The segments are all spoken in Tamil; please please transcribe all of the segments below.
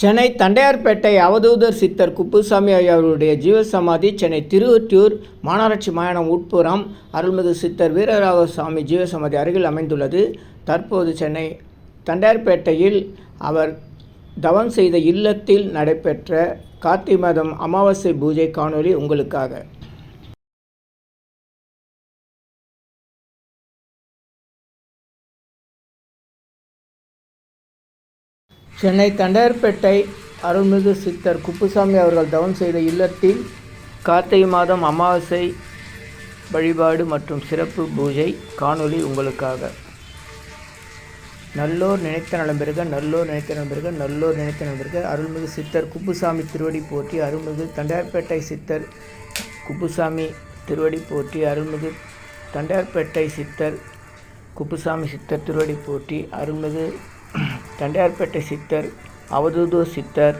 சென்னை தண்டையார்பேட்டை அவதூதர் சித்தர் குப்புசாமி ஐயாவுடைய ஜீவசமாதி சென்னை திருவொற்றியூர் மாநகராட்சி மாயணம் உட்புறம் அருள்மிகு சித்தர் வீரராக சுவாமி ஜீவசமாதி அருகில் அமைந்துள்ளது. தற்போது சென்னை தண்டையார்பேட்டையில் அவர் தவம் செய்த இல்லத்தில் நடைபெற்ற கார்த்தி மாதம் அமாவாசை பூஜை காணொளி உங்களுக்காக. சென்னை தண்டையார்பேட்டை அருள்மிகு சித்தர் குப்புசாமி அவர்கள் தவம் செய்த இல்லத்தில் கார்த்திகை மாதம் அமாவாசை வழிபாடு மற்றும் சிறப்பு பூஜை காணொளி உங்களுக்காக. நல்லோர் நினைத்த நலம்பெருக நல்லோர் நினைத்த நலம்பெருக நல்லோர் நினைத்த நலம்பெருக அருள்மிகு சித்தர் குப்புசாமி திருவடி போற்றி அருள்மிகு தண்டையார்பேட்டை சித்தர் குப்புசாமி திருவடி போற்றி அருள்மிகு தண்டையார்பேட்டை சித்தர் குப்புசாமி சித்தர் திருவடி போற்றி அருள்மிகு தண்டையார்பேட்டை சித்தர் அவதூதூர் சித்தர்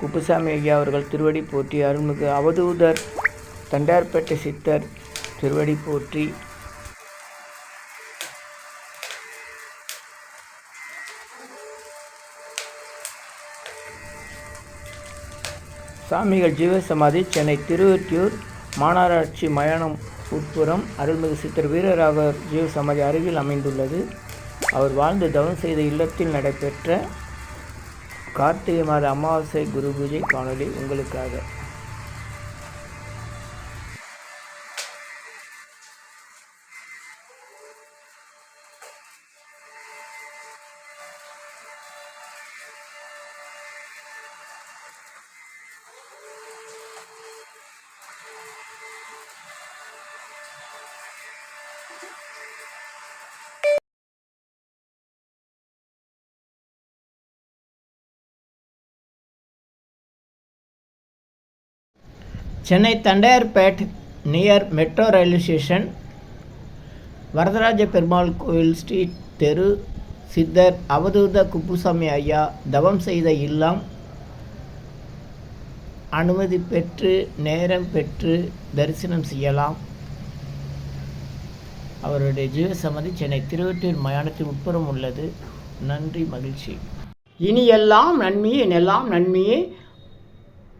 குப்புசாமி ஐயா அவர்கள் திருவடி போற்றி அருள்மிகு அவதூதர் தண்டையார்பேட்டை சித்தர் திருவடி போற்றி. சாமிகள் ஜீவசமாதி சென்னை திருவொற்றியூர் மாநகராட்சி மயானம் உட்புறம் அருள்மிகு சித்தர் வீரராக ஜீவசமாதி அருகில் அமைந்துள்ளது. அவர் வாழ்ந்து தவம் செய்த இல்லத்தில் நடைபெற்ற கார்த்திகை மாத அமாவாசை குரு பூஜை காணொலி உங்களுக்காக. Chennai Tondiarpet near metro railway station Varadaraja Perumal கோயில் ஸ்ட்ரீட் தெரு சித்தர் அவதூத குப்புசாமி ஐயா தவம் செய்த இல்லம் அனுமதி பெற்று நேரம் பெற்று தரிசனம் செய்யலாம். அவருடைய ஜீவசமாதி சென்னை திருவட்டூர் மயானத்தின் உட்புறம் உள்ளது. நன்றி மகிழ்ச்சி. இனி எல்லாம் நன்மையே எல்லாம் நன்மையே